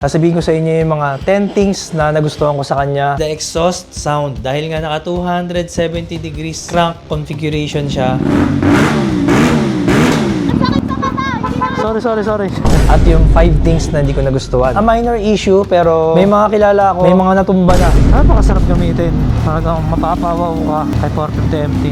Sasabihin ko sa inyo yung mga 10 things na nagustuhan ko sa kanya. The exhaust sound. Dahil nga naka 270 degrees crank configuration siya. Sorry, sorry, sorry. At yung 5 things na hindi ko nagustuhan. A minor issue, pero may mga kilala ako, may mga natumba na. Napakasarap gamitin. Talagang mapapawaw ka kay 450 MT.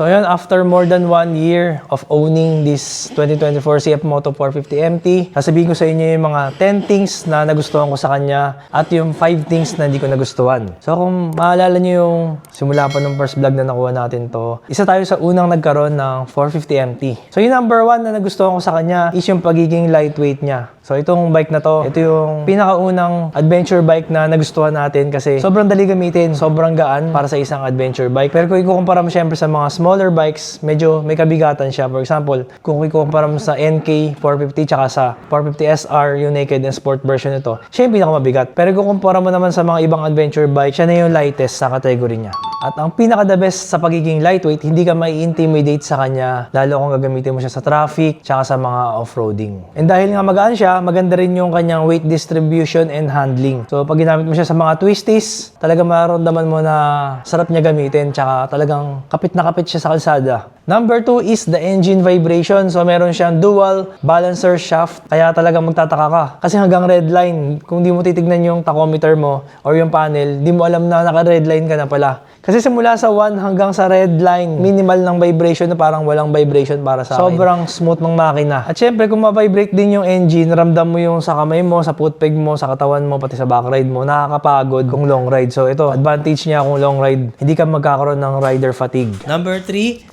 So yun, after more than one year of owning this 2024 CF Moto 450 MT, sasabihin ko sa inyo yung mga 10 things na nagustuhan ko sa kanya at yung 5 things na hindi ko nagustuhan. So kung maalala nyo yung simula pa nung first vlog na nakuha natin to, isa tayo sa unang nagkaroon ng 450 MT. So yung number one na nagustuhan ko sa kanya is yung pagiging lightweight niya. So itong bike na to, ito yung pinakaunang adventure bike na nagustuhan natin kasi sobrang dali gamitin, sobrang gaan para sa isang adventure bike. Pero kung ikukumpara mo syempre sa mga smaller bikes, medyo may kabigatan siya. For example, kung ikukumpara mo sa NK 450 tsaka sa 450 SR, yung naked and sport version nito, siya yung pinakamabigat. Pero kung kumpara mo naman sa mga ibang adventure bike, siya na yung lightest sa category niya. At ang pinaka the best sa pagiging lightweight, hindi ka may intimidate sa kanya, lalo kung gagamitin mo siya sa traffic, tsaka sa mga off-roading. And dahil nga magaan siya, maganda rin yung kanyang weight distribution and handling. So pag ginamit mo siya sa mga twisties, talaga mararamdaman mo na sarap niya gamitin, tsaka talagang kapit na kapit siya sa kalsada. Number two is the engine vibration. So meron siyang dual balancer shaft, kaya talaga magtataka ka. Kasi hanggang red line, kung di mo titignan yung tachometer mo or yung panel, di mo alam na naka-red line ka na pala. Kasi simula sa 1 hanggang sa red line, minimal ng vibration na parang walang vibration para sa akin. Sobrang smooth ng makina. At syempre, kung ma-vibrate din yung engine, ramdam mo yung sa kamay mo, sa footpeg mo, sa katawan mo, pati sa back ride mo, nakakapagod kung long ride. So ito, advantage niya kung long ride, hindi ka magkakaroon ng rider fatigue. Number 3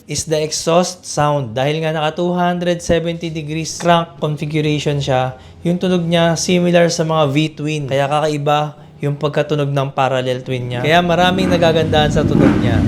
is the exhaust sound. Dahil nga naka 270 degrees crank configuration siya, yung tunog niya similar sa mga V-twin. Kaya kakaiba yung pagkatunog ng parallel twin niya. Kaya maraming nagagandahan sa tunog niya.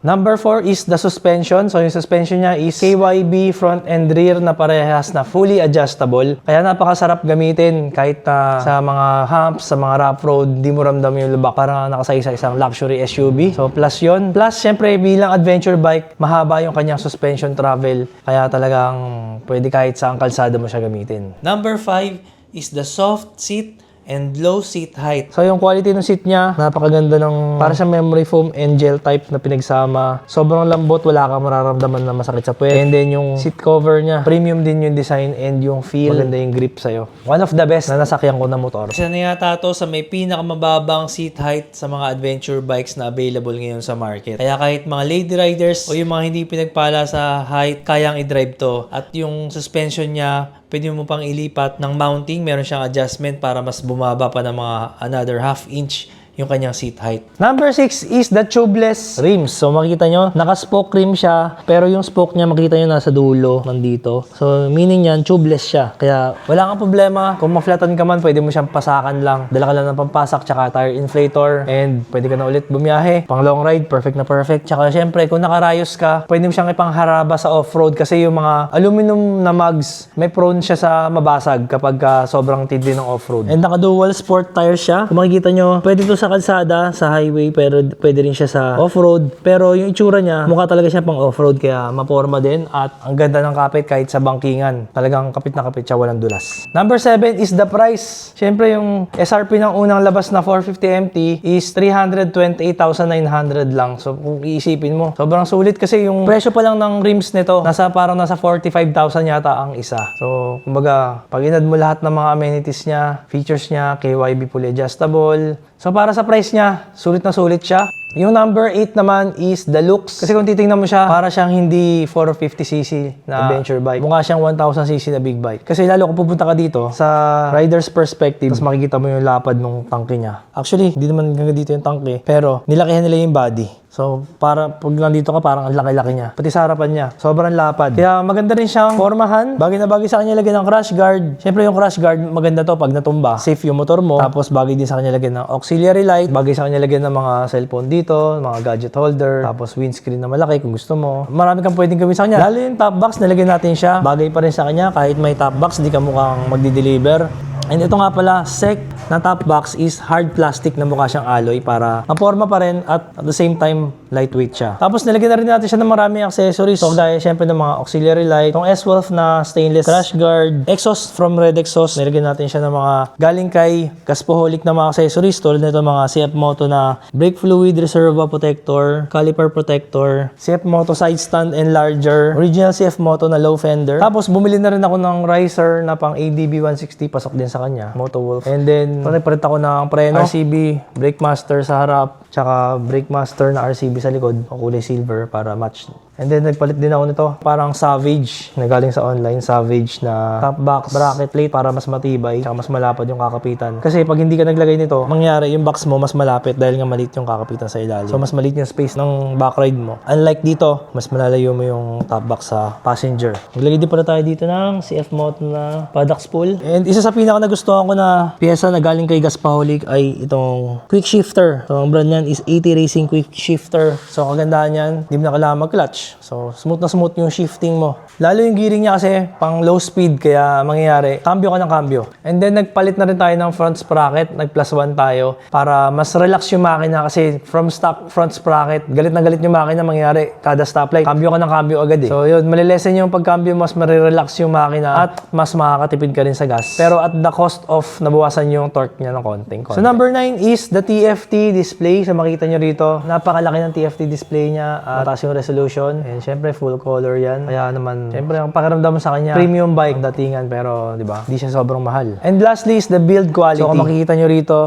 Number 4 is the suspension. So yung suspension niya is KYB front and rear na parehas na fully adjustable. Kaya napakasarap gamitin kahit na sa mga humps, sa mga rough road, di mo ramdam yung lubak. Parang nakasay sa isang luxury SUV. So plus yon Plus syempre bilang adventure bike, mahaba yung kanyang suspension travel. Kaya talagang pwede kahit sa kalsada mo siya gamitin. Number 5 is the soft seat and low seat height. So yung quality ng seat niya, napakaganda ng para sa memory foam and gel type na pinagsama. Sobrang lambot, wala kang mararamdaman na masakit sa puwet. And then yung seat cover niya, premium din yung design and yung feel. Maganda yung grip sa'yo. One of the best na nasakyan ko na motor. Isa na yata to sa may pinakamababang seat height sa mga adventure bikes na available ngayon sa market. Kaya kahit mga lady riders o yung mga hindi pinagpala sa height, kayang i-drive to. At yung suspension niya, pwede mo pang ilipat ng mounting. Meron siyang adjustment para mas bumaba pa ng mga another half inch yung kanyang seat height. Number 6 is the tubeless rims. So makikita nyo, naka-spoke rim siya, pero yung spoke niya makikita nyo nasa dulo, nandito. So meaning yan, tubeless siya. Kaya wala kang problema. Kung ma-flatan ka man, pwede mo siyang pasakan lang. Dala ka lang ng pampasak, tsaka tire inflator, and pwede ka na ulit bumiyahe. Pang long ride, perfect na perfect. Tsaka syempre, kung nakarayos ka, pwede mo siyang ipangharaba sa off-road kasi yung mga aluminum na mugs, may prone siya sa mabasag kapag ah, sobrang tindi ng off-road. And naka-dual sport tires siya. Kung makikita nyo, pwede to sa kalsada, sa highway, pero pwede rin siya sa off-road. Pero yung itsura niya, mukha talaga siya pang off-road, kaya maporma din. At ang ganda ng kapit kahit sa bangkingan. Talagang kapit na kapit siya, walang dulas. Number 7 is the price. Siyempre, yung SRP ng unang labas na 450 MT is 328,900 lang. So, kung iisipin mo, sobrang sulit kasi yung presyo pa lang ng rims nito, nasa parang nasa 45,000 yata ang isa. So, kumbaga, pag inad mo lahat ng mga amenities niya, features niya, KYB fully adjustable. So, para sa price niya, sulit na sulit siya. Yung number 8 naman is the looks. Kasi kung titingnan mo siya, para siyang hindi 450cc na adventure bike. Mukha siyang 1000cc na big bike. Kasi lalo kung pupunta ka dito, sa rider's perspective, tapos makikita mo yung lapad ng tangke niya. Actually, hindi naman hanggang dito yung tangke. Pero, nilakihan nila yung body. So, para pag nandito ka, parang ang laki-laki niya. Pati sa harapan niya, sobrang lapad. Kaya maganda rin siyang formahan. Bagay na bagay sa kanya lagyan ng crash guard. Siyempre yung crash guard, maganda to pag natumba. Safe yung motor mo. Tapos bagay din sa kanya lagyan ng auxiliary light. Bagay sa kanya lagyan ng mga cellphone dito, mga gadget holder. Tapos windscreen na malaki kung gusto mo. Marami kang pwedeng gawin sa kanya. Lalo yung top box, nalagyan natin siya. Bagay pa rin sa kanya. Kahit may top box, di ka mukhang magdi-deliver. And ito nga pala, sec na top box is hard plastic na mukha siyang alloy para maporma pa rin at at the same time, lightweight siya. Tapos nilagyan na rin natin siya ng maraming accessories. So dahil syempre ng mga auxiliary light, itong S-Wolf na stainless crash guard, exhaust from Red Exhaust, nilagyan natin siya ng mga galing kay Gaspoholic na mga accessories tulad nito mga CF Moto na brake fluid reservoir protector, caliper protector, CF Moto side stand enlarger, original CF Moto na low fender. Tapos bumili na rin ako ng riser na pang ADB 160 pasok din sa kanya, Moto Wolf. And then pare-paret ako ng preno, RCB, brake master sa harap, tsaka brake master na RCB sa likod, kulay silver para match. And then nagpalit din ako nito, parang Savage, na galing sa online, Savage na top box bracket plate para mas matibay, tsaka mas malapad yung kakapitan. Kasi pag hindi ka naglagay nito, mangyari yung box mo mas malapit dahil nga maliit yung kakapitan sa ilalim. So mas maliit yung space ng back ride mo. Unlike dito, mas malalayo mo yung top box sa passenger. Naglagay din pala tayo dito ng CF Moto na paddock spool. And isa sa pinaka nagustuhan ko na pyesa na galing kay Gaspaholic ay itong quick shifter. So ang brand niyan is 80 Racing Quick Shifter. So kagandahan niyan, hindi mo na kailangan mag-clutch. So smooth na smooth yung shifting mo. Lalo yung gearing niya kasi pang low speed kaya mangyayari, cambio ka ng cambio. And then nagpalit na rin tayo ng front sprocket, nag plus 1 tayo para mas relax yung makina kasi from stock front sprocket, galit na galit yung makina mangyayari kada stoplight, cambio ka ng cambio agad eh. So yun, malilesen yung pagcambio, mas marirelax yung makina at mas makakatipid ka rin sa gas. Pero at the cost of nabawasan yung torque niya ng konting konti. So number 9 is the TFT display. So makita nyo rito, napakalaki ng TFT display niya at mataas yung resolution. And syempre full color yan. Kaya naman, syempre ang pakiramdam sa kanya, premium bike datingan pero di ba, hindi siya sobrang mahal. And lastly is the build quality. So kung makikita nyo rito,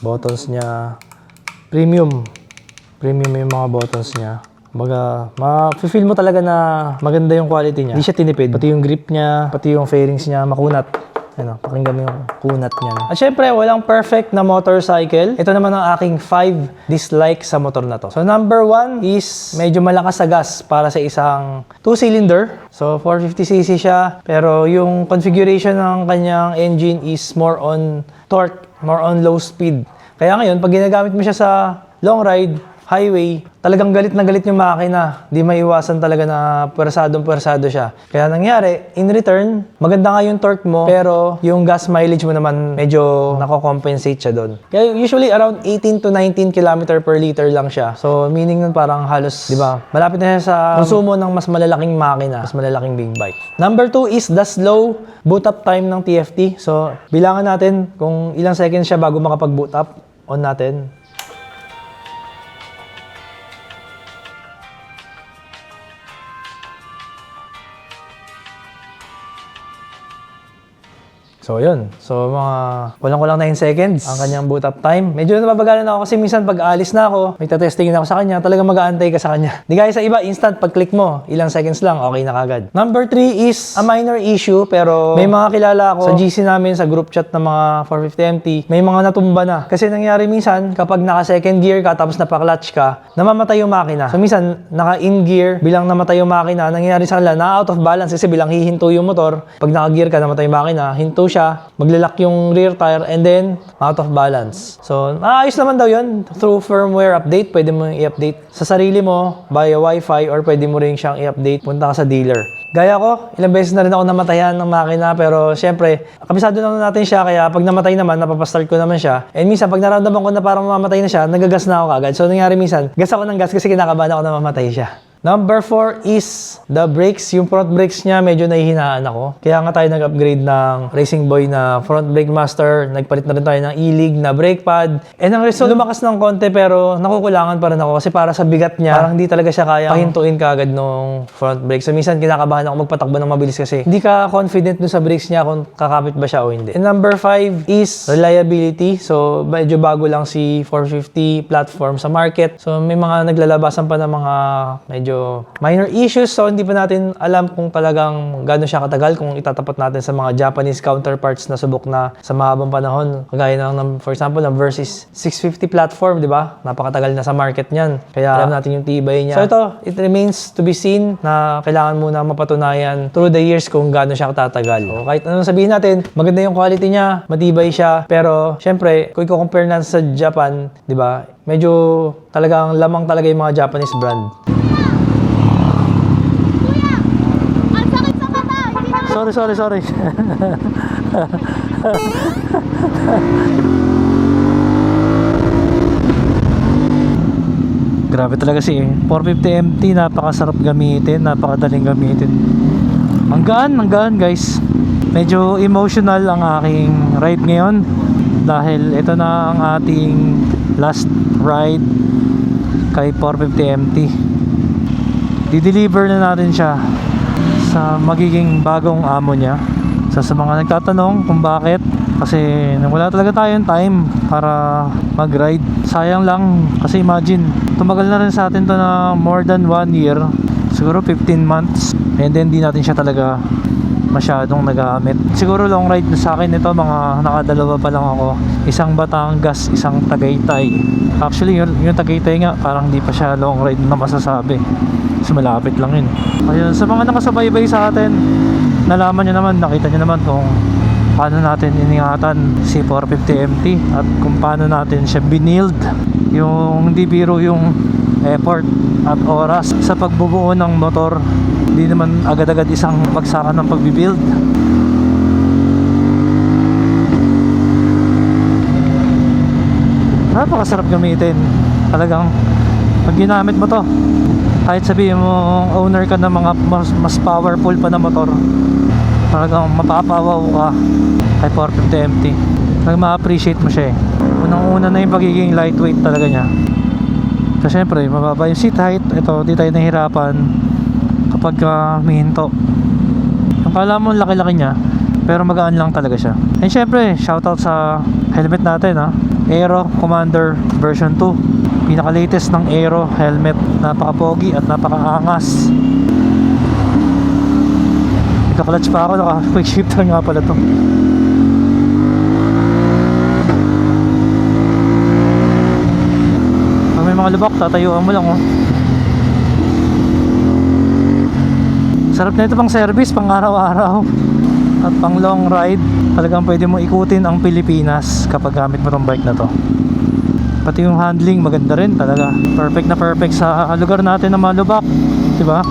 buttons niya, premium. Premium yung mga buttons niya. Baga, ma-feel mo talaga na maganda yung quality niya. Hindi siya tinipid. Pati yung grip niya, pati yung fairings niya, makunat. Ano, pakinggan mo yung kunat niyan. At syempre, walang perfect na motorcycle. Ito naman ang aking 5 dislike sa motor na to. So number 1 is medyo malakas sa gas para sa isang 2-cylinder. So 450cc siya. Pero yung configuration ng kanyang engine is more on torque, more on low speed. Kaya ngayon, pag ginagamit mo siya sa long ride, highway, talagang galit na galit yung makina. Di maiwasan talaga na pwersadong pwersado siya. Kaya nangyari, in return, maganda nga yung torque mo, pero yung gas mileage mo naman medyo nako-compensate siya doon. Kaya usually around 18 to 19 km per liter lang siya. So meaning nun parang halos, di ba, malapit na siya sa konsumo ng mas malalaking makina, mas malalaking big bike. Number 2 is the slow boot up time ng TFT. So bilangan natin kung ilang seconds siya bago makapag-boot up. On natin. So, yun. So, mga walang-walang 9 seconds ang kanyang boot up time. Medyo nababagalan ako kasi minsan pag aalis na ako, may tatestingin ako sa kanya, talagang mag-aantay ka sa kanya. Di gaya sa iba, instant, pag-click mo, ilang seconds lang, okay na kagad. Number 3 is a minor issue, pero may mga kilala ako sa GC namin, sa group chat ng mga 450MT, may mga natumba na. Kasi nangyari minsan, kapag naka-second gear ka, tapos napa-clutch ka, namamatay yung makina. So, minsan, naka-in gear, bilang namatay yung makina, nangyayari sa kanila, na-out of balance kasi bilang hihinto yung motor. Pag naka-gear ka, namatay yung makina, hinto siya, maglalak yung rear tire, and then, out of balance. So, maayos naman daw yun. Through firmware update, pwede mo i-update sa sarili mo, via wifi, or pwede mo rin siyang i-update, punta ka sa dealer. Gaya ko, ilang beses na rin ako namatayan ng makina, pero syempre, kabisado naman natin siya, kaya pag namatay naman, napapastart ko naman siya. And minsan, pag naramdaman ko na parang mamamatay na siya, nagagas na ako kagad. So, nangyari minsan, gas ako ng gas kasi kinakabahan ako na mamatay siya. Number 4 is the brakes. Yung front brakes niya, medyo nahihinaan ako. Kaya nga tayo nag-upgrade ng Racing Boy na front brake master. Nagpalit na rin tayo ng e-league na brake pad. And ang result, lumakas ng konti pero nakukulangan pa rin ako kasi para sa bigat niya, parang hindi talaga siya kaya pahintuin kaagad nung front brake. So minsan kinakabahan ako magpatakbo ng mabilis kasi hindi ka confident dun sa brakes niya kung kakapit ba siya o hindi. And number 5 is reliability. So medyo bago lang si 450 platform sa market. So may mga naglalabasan pa ng mga medyo minor issues. So hindi pa natin alam kung talagang gaano siya katagal kung itatapat natin sa mga Japanese counterparts na subok na sa mahabang panahon. Kagaya ng, for example, ng Versys 650 platform, di ba? Napakatagal na sa market niyan. Kaya alam natin yung tibay niya. So ito, it remains to be seen na kailangan muna mapatunayan through the years kung gaano siya katatagal. So, kahit anong sabihin natin, maganda yung quality niya, matibay siya, pero syempre, kung i-compare natin sa Japan, di ba? Medyo talagang lamang talaga yung mga Japanese brand. Ang sakit sa mata! Hindi na Sorry, sorry, sorry. Grabe talaga si 450 MT, napakasarap gamitin, napakadaling gamitin. Ang gaan, ang gaan guys. Medyo emotional ang aking ride ngayon dahil ito na ang ating last ride kay 450 MT. Di-deliver na natin siya sa magiging bagong amo niya. So sa mga nagtatanong kung bakit kasi wala talaga tayong time para mag-ride. Sayang lang kasi imagine, tumagal na rin sa atin to na more than 1 year. Siguro 15 months. And then di natin siya talaga masyadong nagamit. Siguro long ride na sa akin ito, mga nakadalawa pa lang ako. Isang Batangas, isang Tagaytay. Actually, yung, yung Tagaytay nga, parang di pa siya long ride na masasabi. Kasi malapit lang yun. Ayun, sa mga nakasubaybay sa atin, nalaman nyo naman, nakita nyo naman kung paano natin iningatan si 450 MT at kung paano natin siya binild yung hindi biro yung effort at oras sa pagbubuo ng motor hindi naman agad-agad isang bagsakan ng pagbibuild. Napakasarap gamitin. Talagang pag ginamit mo to kahit sabihin mo owner ka ng mga mas, mas powerful pa na motor talagang mapapawaw ka. Kay 450 MT talagang ma-appreciate mo siya eh. Unang una na yung pagiging lightweight talaga niya. Kasi syempre mababa yung seat height. Ito di tayo nahirapan kapag uh, mihinto ang kala mo laki-laki niya pero magaan lang talaga siya. And syempre shoutout sa helmet natin ha Aero Commander version 2 pinaka latest ng Aero helmet. Napaka-pogi at napaka-angas Nagka-clutch pa ako, naka-quick shifter nga pala to. Pag may mga lubak, tatayuan mo lang oh. Sarap na ito pang service, pang araw-araw. At pang long ride, talagang pwede mo ikutin ang Pilipinas kapag gamit mo tong bike na to. Pati yung handling maganda rin talaga. Perfect na perfect sa lugar natin na malubak. 'Di ba?